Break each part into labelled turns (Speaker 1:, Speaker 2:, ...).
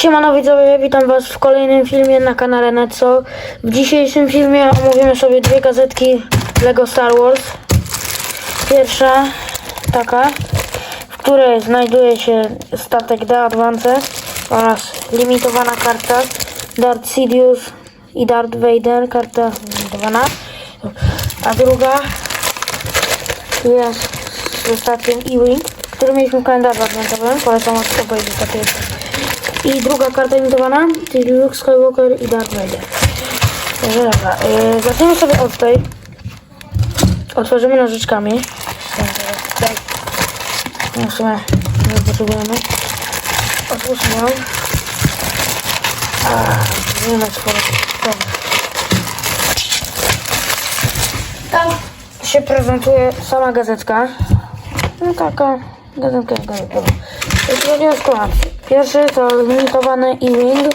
Speaker 1: Siemano widzowie, witam was w kolejnym filmie na kanale Netso. W dzisiejszym filmie omówimy sobie dwie gazetki LEGO Star Wars. Pierwsza taka, w której znajduje się statek The Advance oraz limitowana karta Darth Sidious i Darth Vader, karta limitowana. A druga jest ze statkiem E-Wing, który mieliśmy w kalendarzu adwentowym. Polecam obejrzeć takie i druga karta imitowana, czyli Luke Skywalker i Darth Vader. Także dobra, yy, zaczniemy sobie od tej. Otworzymy nożyczkami. No w sumie nie potrzebujemy. Otwórzmy ją. A, wiemy sporo. Tak się prezentuje sama gazetka. No taka gazetka, gazetka. Chodzi o skład. Pierwszy to limitowany E-Wing.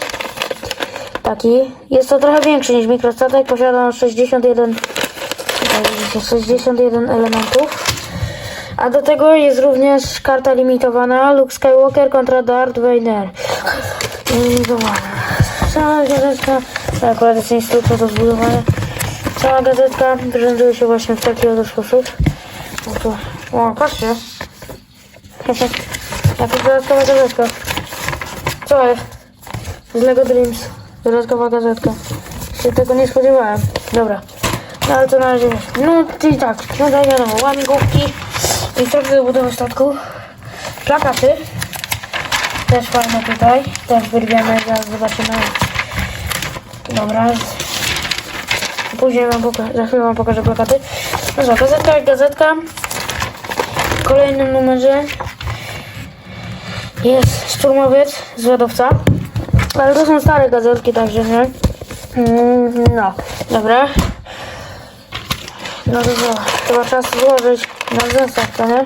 Speaker 1: Taki. Jest to trochę większy niż mikrostatek. Posiada on 61, tutaj widzicie, 61 elementów. A do tego jest również karta limitowana Luke Skywalker kontra Darth Vader. Limitowana. Cała gazetka, akurat jest instrukcja do zbudowania. Cała gazetka prezentuje się właśnie w taki oto sposób. O patrzcie. Jaka dodatkowa gazetka. Jest? Z Lego Dreams. Dodatkowa gazetka. Się tego nie spodziewałem. Dobra. No ale to na razie wiesz. No czyli tak. No tak wiadomo. Łamigłówki. Instrukcje do budowy statku. Plakaty. Też fajne tutaj. Też wyrwiemy. Zaraz zobaczymy. Dobra. Później wam pokażę. Za chwilę wam pokażę plakaty. No co, gazetka gazetka. W kolejnym numerze jest szturmowiec, zwiadowca. Ale to są stare gazetki, także nie. Mm, No, dobra. No to co, chyba czas złożyć na zestaw, co nie?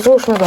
Speaker 1: Złóżmy go.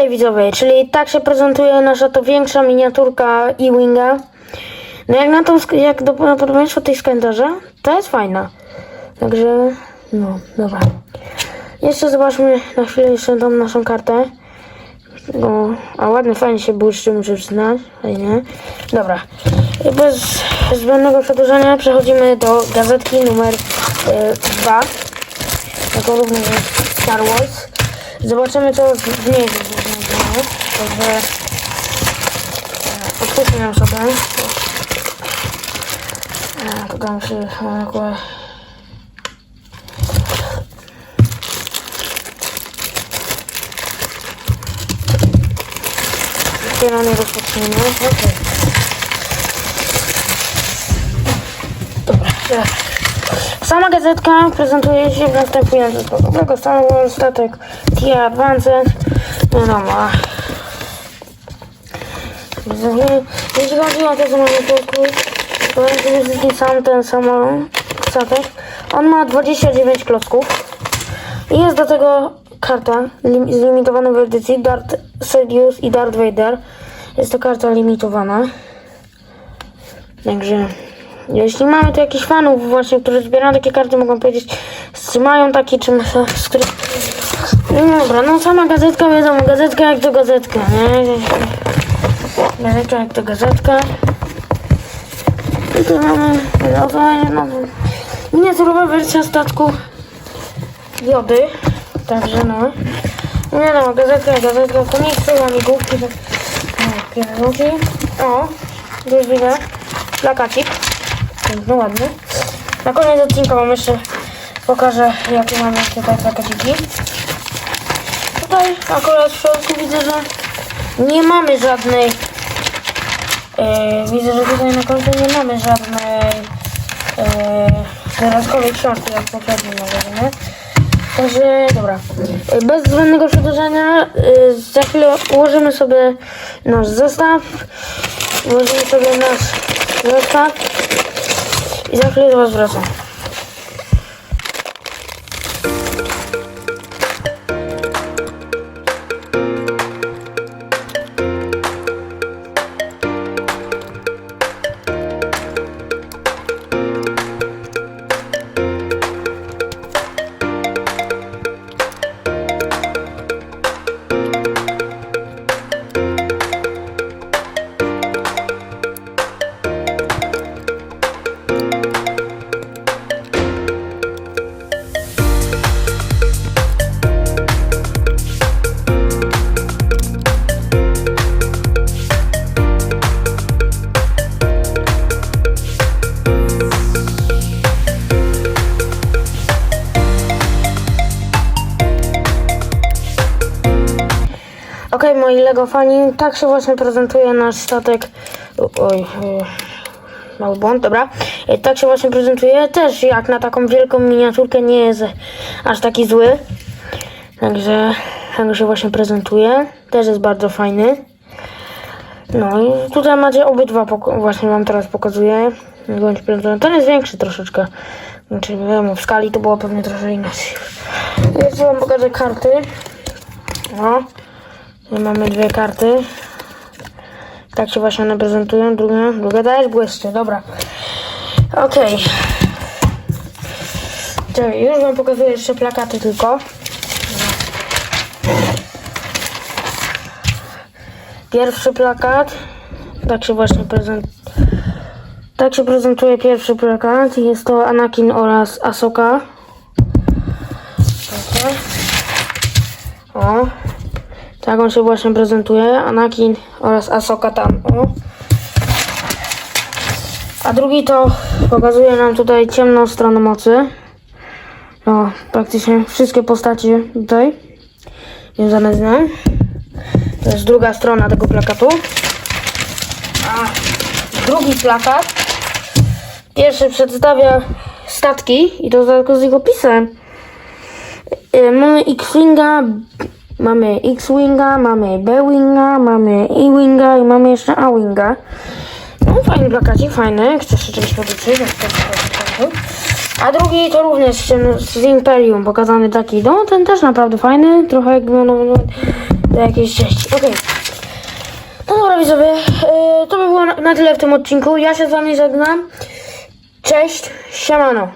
Speaker 1: Okej widzowie, czyli tak się prezentuje nasza to większa miniaturka E-Winga. No jak na tą, jak do na podobieństwo tej to jest fajna. Także, no, dobra. Jeszcze zobaczmy na chwilę jeszcze tą naszą kartę. No, a ładnie, fajnie się błyszczy, muszę przyznać. Fajnie. Dobra. Bez zbędnego przedłużania przechodzimy do gazetki numer 2. Jako również jest Star Wars. Zobaczymy co w znajdziemy. Także e, otwórzmy ją sobie. E, Podam się jakby dopiero nie rozpocznijmy. Okej. Dobra, teraz. Sama gazetka prezentuje się w następujący sposób. Star Wars, statek TIA Advanced. Wiadomo. Jeśli chodzi o mamy tu, to jest taki sam ten sam statek. On ma 29 klocków. I jest do tego karta lim- z limitowanej edycji Darth Sidious i Darth Vader. Jest to karta limitowana. Także jeśli mamy tu jakichś fanów właśnie, którzy zbierają takie karty, mogą powiedzieć, czy mają takie, czy z których... No dobra, no sama gazetka, wiadomo, gazetka jak to gazetka, nie? Gazetka jak to gazetka. I tu mamy, to no, miniaturowa wersja statku Jody. Także no. Nie no, gazetka, gazetka, to nie chcę łamigłówki, to no, pieróżki. O, już widzę. Plakacik. No ładny. Na koniec odcinka wam jeszcze pokażę, jakie mamy tutaj plakaciki. Tutaj akurat w środku widzę, że nie mamy żadnej e, widzę, że tutaj na końcu nie mamy żadnej e, dodatkowej książki jak w poprzednim magazynie. Także dobra. Bez zbędnego przedłużania e, za chwilę ułożymy sobie nasz zestaw. Ułożymy sobie nasz zestaw. I za chwilę do Was wracam. Lego fani, tak się właśnie prezentuje nasz statek. Oj, yy, mały błąd, dobra. Yy, Tak się właśnie prezentuje. Też jak na taką wielką miniaturkę nie jest aż taki zły. Także tak się właśnie prezentuje. Też jest bardzo fajny. No i tutaj macie obydwa, właśnie wam teraz pokazuję. Ten jest większy troszeczkę. Znaczy, w skali to było pewnie trochę inaczej. Jeszcze wam pokażę karty. No. Mamy dwie karty. Tak się właśnie one prezentują. Druga, druga też błyszczy. Dobra. Okej. Czekaj, Już wam pokazuję jeszcze plakaty tylko. Pierwszy plakat. Tak się właśnie prezentuje. Tak się prezentuje pierwszy plakat. Jest to Anakin oraz Asoka. O. Tak on się właśnie prezentuje. Anakin oraz Asoka tam. O. A drugi to pokazuje nam tutaj ciemną stronę mocy. No, praktycznie wszystkie postacie tutaj związane z nią. To jest druga strona tego plakatu. A drugi plakat. Pierwszy przedstawia statki i to tylko z ich opisem. Y, Mamy X-Winga, mamy X-Winga, mamy B-Winga, mamy E-Winga i mamy jeszcze A-Winga. No fajny plakacik, fajny. Chcesz się czegoś pożyczyć? Jak. A drugi to również z, Imperium, pokazany taki. No ten też naprawdę fajny. Trochę jakby ono wygląda do jakiejś części. Okej. No dobra widzowie, yy, to by było na tyle w tym odcinku. Ja się z wami żegnam. Cześć, siemano.